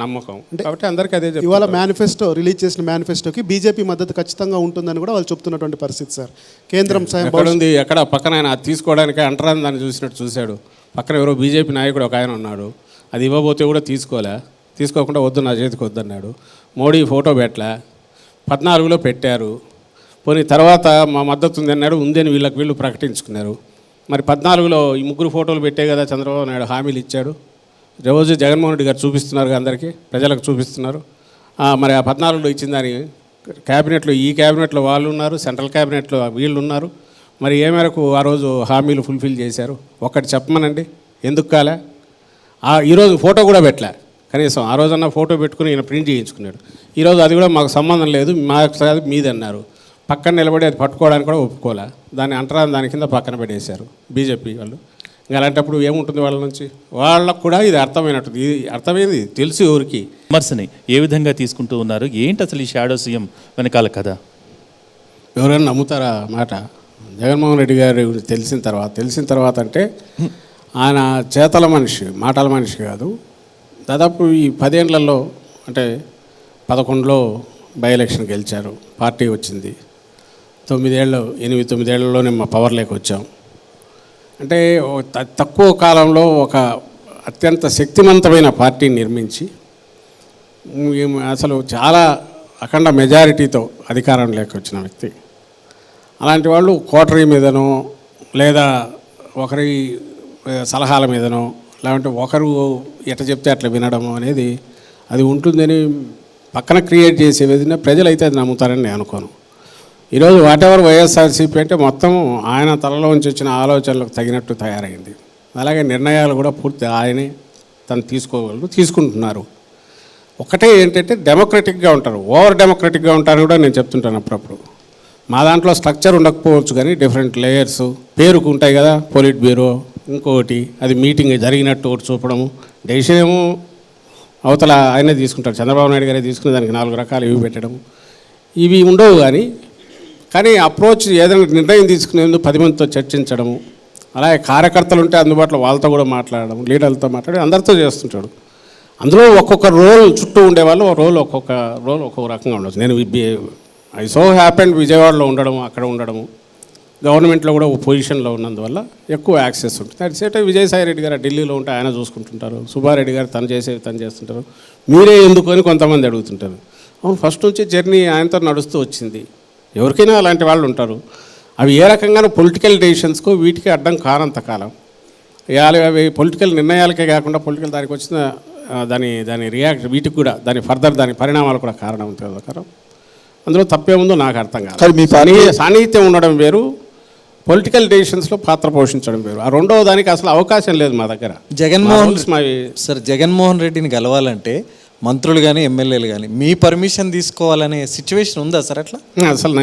నమ్మకం. కాబట్టి అందరికీ అదే ఇవాళ మేనిఫెస్టో రిలీజ్ చేసిన మేనిఫెస్టోకి బీజేపీ మద్దతు ఖచ్చితంగా ఉంటుందని కూడా వాళ్ళు చెప్తున్నటువంటి పరిస్థితి సార్. కేంద్రం సాయం ఎక్కడ ఉంది ఎక్కడ పక్కన ఆయన తీసుకోవడానికి అంటరాని దాన్ని చూసినట్టు చూశాడు. పక్కన ఎవరో బీజేపీ నాయకుడు ఒక ఆయన ఉన్నాడు. అది ఇవ్వబోతే కూడా తీసుకోలే. తీసుకోకుండా వద్దు నా చేతికి వద్దన్నాడు మోడీ ఫోటో పెట్టలే. పద్నాలుగులో పెట్టారు. పోనీ తర్వాత మా మద్దతు ఉంది అన్నాడు ఉందని వీళ్ళకి వీళ్ళు ప్రకటించుకున్నారు. మరి పద్నాలుగులో ఈ ముగ్గురు ఫోటోలు పెట్టే కదా చంద్రబాబు నాయుడు హామీలు ఇచ్చాడు. రోజు జగన్మోహన్ రెడ్డి గారు చూపిస్తున్నారు అందరికీ ప్రజలకు చూపిస్తున్నారు. మరి ఆ పద్నాలుగులో ఇచ్చిన దాని క్యాబినెట్లో ఈ క్యాబినెట్లో వాళ్ళు ఉన్నారు సెంట్రల్ క్యాబినెట్లో వీళ్ళు ఉన్నారు. మరి ఏ మేరకు ఆ రోజు హామీలు ఫుల్ఫిల్ చేశారు? ఒక్కటి చెప్పమనండి ఎందుకు కాలే? ఆ ఈరోజు ఫోటో కూడా పెట్టలే. కనీసం ఆ రోజన్నా ఫోటో పెట్టుకుని ఈయన ప్రింట్ చేయించుకున్నాడు. ఈరోజు అది కూడా మాకు సంబంధం లేదు మాకు కాదు మీది అన్నారు పక్కన నిలబడి అది పట్టుకోవడానికి కూడా ఒప్పుకోలే. దాన్ని అంటరాని దాని కింద పక్కన పెట్టేశారు బీజేపీ వాళ్ళు. ఇంకా అలాంటప్పుడు ఏముంటుంది వాళ్ళ నుంచి? వాళ్ళకు కూడా ఇది అర్థమైనట్టు ఇది అర్థమైంది. తెలుసు ఎవరికి. విమర్శని ఏ విధంగా తీసుకుంటూ ఉన్నారు? ఏంటి అసలు ఈ షాడో సీఎం వెనకాల కథ? ఎవరైనా నమ్ముతారా మాట? జగన్మోహన్ రెడ్డి గారి గురించి తెలిసిన తర్వాత తెలిసిన తర్వాత అంటే ఆయన చేతల మనిషి మాటల మనిషి కాదు. దాదాపు ఈ పదేళ్ళలో అంటే పదకొండులో బై ఎలక్షన్ గెలిచారు. పార్టీ వచ్చింది. తొమ్మిదేళ్ళు ఎనిమిది తొమ్మిదేళ్ళలోనే మా పవర్లోకి వచ్చాం. అంటే తక్కువ కాలంలో ఒక అత్యంత శక్తివంతమైన పార్టీని నిర్మించి అసలు చాలా అఖండ మెజారిటీతో అధికారం వచ్చిన వ్యక్తి. అలాంటి వాళ్ళు కోటరీ మీదనో లేదా ఒకరి సలహాల మీదనో లేదంటే ఒకరు ఎట చెప్తే అట్లా వినడం అనేది అది ఉంటుందని పక్కన క్రియేట్ చేసే విధంగా ప్రజలైతే అది నమ్ముతారని నేను అనుకోను. ఈరోజు వాట్ ఎవర్ వైఎస్ఆర్సీపీ అంటే మొత్తం ఆయన తలలోంచి వచ్చిన ఆలోచనలకు తగినట్టు తయారైంది. అలాగే నిర్ణయాలు కూడా పూర్తి ఆయనే తను తీసుకోగలరు తీసుకుంటున్నారు. ఒకటే ఏంటంటే డెమోక్రటిక్గా ఉంటారు. ఓవర్ డెమోక్రటిక్గా ఉంటారని కూడా నేను చెప్తుంటాను అప్పుడప్పుడు. మా దాంట్లో స్ట్రక్చర్ ఉండకపోవచ్చు కానీ డిఫరెంట్ లేయర్స్ పేరుకు ఉంటాయి కదా పోలిట్ బ్యూరో ఇంకొకటి అది మీటింగ్ జరిగినట్టు ఒకటి చూపడము. డెసిషన్ ఏమో అవతల ఆయనే తీసుకుంటారు చంద్రబాబు నాయుడు గారే తీసుకుని దానికి నాలుగు రకాలు ఇవి పెట్టడం ఇవి ఉండవు కానీ కానీ అప్రోచ్ ఏదైనా నిర్ణయం తీసుకునేందుకు పది మందితో చర్చించడము అలాగే కార్యకర్తలు ఉంటే అందుబాటులో వాళ్ళతో కూడా మాట్లాడడం లీడర్లతో మాట్లాడి అందరితో చేస్తుంటాడు. అందులో ఒక్కొక్క రోల్ చుట్టూ ఉండేవాళ్ళు ఒక రోల్ ఒక్కొక్క రోల్ ఒక్కొక్క రకంగా ఉండొచ్చు. నేను ఐ సో హ్యాపెండ్ విజయవాడలో ఉండడం అక్కడ ఉండడము గవర్నమెంట్లో కూడా ఒక పొజిషన్లో ఉన్నందువల్ల ఎక్కువ యాక్సెస్ ఉంటుంది. అట్ సేటే విజయసాయి రెడ్డి గారు ఢిల్లీలో ఉంటే ఆయన చూసుకుంటుంటారు సుబ్బారెడ్డి గారు తను చేసేవి తను చేస్తుంటారు. మీరే ఎందుకు అని కొంతమంది అడుగుతుంటారు. అవును ఫస్ట్ నుంచి జర్నీ ఆయనతో నడుస్తూ వచ్చింది. ఎవరికైనా అలాంటి వాళ్ళు ఉంటారు. అవి ఏ రకంగానూ పొలిటికల్ డెసిషన్స్కు వీటికి అడ్డం కానంత కాలం. ఇవాళ అవి పొలిటికల్ నిర్ణయాలకే కాకుండా పొలిటికల్ దానికి వచ్చిన దాని దాని రియాక్ట్ వీటికి కూడా దాని ఫర్దర్ దాని పరిణామాలు కూడా కారణం ఉంటుంది కదా అందులో తప్పేముందో నాకు అర్థం కాదు. మీ సాన్నిహిత్యం ఉండడం వేరు పొలిటికల్ డెసిషన్స్లో పాత్ర పోషించడం వేరు. ఆ రెండవ దానికి అసలు అవకాశం లేదు మా దగ్గర. జగన్మోహన్ సార్ జగన్మోహన్ రెడ్డిని గెలవాలంటే మంత్రులు కానీ ఎమ్మెల్యేలు కానీ మీ పర్మిషన్ తీసుకోవాలనే సిచ్యువేషన్ ఉందా సార్ అట్లా? అసలు